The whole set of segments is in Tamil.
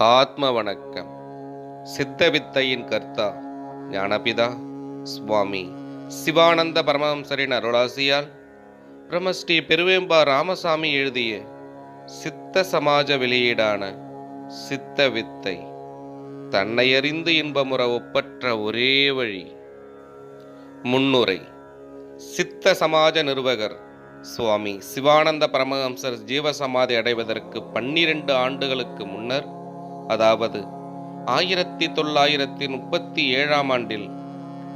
ஆத்ம வணக்கம் சித்த வித்தையின் கர்த்தா ஞானபிதா சுவாமி சிவானந்த பரமஹம்சரின் அருளாசியால் பிரம்மஸ்ரீ பெருவேம்பா ராமசாமி எழுதிய சித்த சமாஜ வெளியீடான சித்த வித்தை தன்னையறிந்து இன்பமுற ஒப்பற்ற ஒரே வழி முன்னுரை. சித்த சமாஜ நிறுவகர் சுவாமி சிவானந்த பரமஹம்சர் ஜீவசமாதி அடைவதற்கு பன்னிரண்டு ஆண்டுகளுக்கு முன்னர் அதாவது ஆயிரத்தி தொள்ளாயிரத்தி முப்பத்தி ஏழாம் ஆண்டில்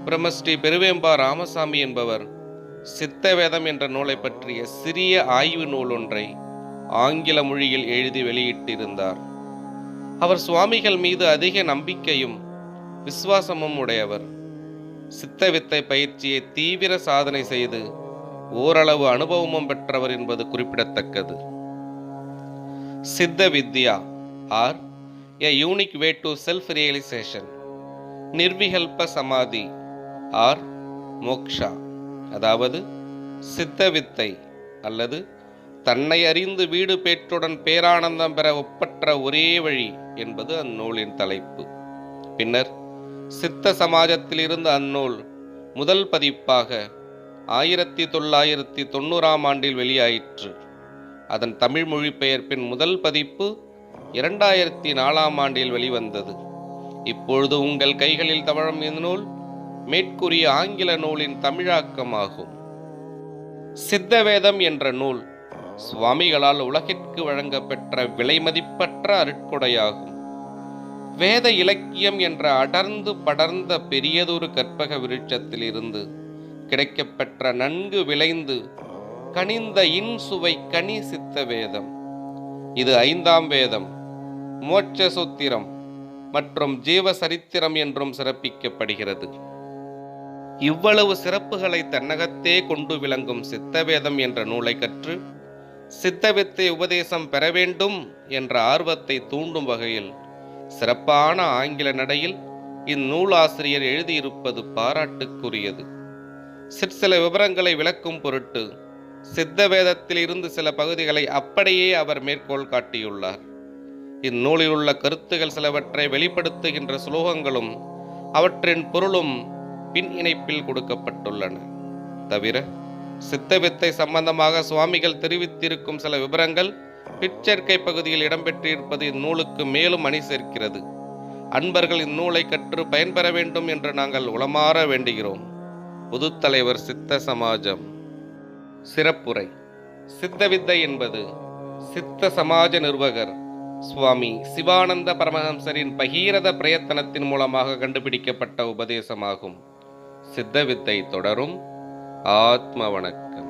பிரம்மஸ்ரீ பெருவேம்பா ராமசாமி என்பவர் சித்தவேதம் என்ற நூலை பற்றிய சிறிய ஆய்வு நூல் ஒன்றை ஆங்கில மொழியில் எழுதி வெளியிட்டிருந்தார். அவர் சுவாமிகள் மீது அதிக நம்பிக்கையும் விசுவாசமும் உடையவர். சித்தவித்தை பயிற்சியை தீவிர சாதனை செய்து ஓரளவு அனுபவமும் பெற்றவர் என்பது குறிப்பிடத்தக்கது. Siddha Vidya or. A unique way to self realisation Nirvikalpa Samadhi or moksha அதாவது சித்த வித்தை அல்லது தன்னை அறிந்து வீடு பேற்றுடன் பேரானந்தம் பெற ஒப்பற்ற ஒரே வழி என்பது அந்நூலின் தலைப்பு. பின்னர் சித்த சமாஜத்திலிருந்து அந்நூல் முதல் பதிப்பாக ஆயிரத்தி தொள்ளாயிரத்தி தொண்ணூறாம் ஆண்டில் வெளியாயிற்று. அதன் தமிழ் மொழிபெயர்ப்பின் முதல் பதிப்பு இரண்டாயிரத்தி நாலாம் ஆண்டில் வெளிவந்தது. இப்பொழுது உங்கள் கைகளில் தவழும் இந்நூல் மேற்கூறிய ஆங்கில நூலின் தமிழாக்கமாகும். சித்தவேதம் என்ற நூல் சுவாமிகளால் உலகிற்கு வழங்கப்பெற்ற விலைமதிப்பற்ற அருட்கொடையாகும். வேத இலக்கியம் என்ற அடர்ந்து படர்ந்த பெரியதொரு கற்பக விருட்சத்தில் இருந்து கிடைக்கப்பெற்ற நன்கு விளைந்து கனிந்த இன்சுவை கனி சித்த வேதம் இது ஐந்தாம் வேதம். மோட்ச சூத்திரம் மற்றும் ஜீவ சரித்திரம் என்றும் சிறப்பிக்கப்படுகிறது. இவ்வளவு சிறப்புகளை தன்னகத்தே கொண்டு விளங்கும் சித்தவேதம் என்ற நூலை கற்று சித்தவித்தை உபதேசம் பெற வேண்டும் என்ற ஆர்வத்தை தூண்டும் வகையில் சிறப்பான ஆங்கில நடையில் இந்நூலாசிரியர் எழுதியிருப்பது பாராட்டுக்குரியது. சிற்சில விவரங்களை விளக்கும் பொருட்டு சித்தவேதத்தில் இருந்து சில பகுதிகளை அப்படியே அவர் மேற்கோள் காட்டியுள்ளார். இந்நூலில் உள்ள கருத்துகள் சிலவற்றை வெளிப்படுத்துகின்ற சுலோகங்களும் அவற்றின் பொருளும் பின் இணைப்பில் கொடுக்கப்பட்டுள்ளன. தவிர சித்தவித்தை சம்பந்தமாக சுவாமிகள் தெரிவித்திருக்கும் சில விவரங்கள் பிற்சேர்க்கை பகுதியில் இடம்பெற்றிருப்பது இந்நூலுக்கு மேலும் அணி சேர்க்கிறது. அன்பர்கள் இந்நூலை கற்று பயன்பெற வேண்டும் என்று நாங்கள் உளமாற வேண்டுகிறோம். புதுத்தலைவர் சித்த சமாஜம். சிறப்புரை. சித்தவித்தை என்பது சித்த சமாஜ நிர்வகர் சுவாமி சிவானந்த பரமஹம்சரின் பகீரத பிரயத்தனத்தின் மூலமாக கண்டுபிடிக்கப்பட்ட உபதேசமாகும். சித்தவித்தை தொடரும். ஆத்ம வணக்கம்.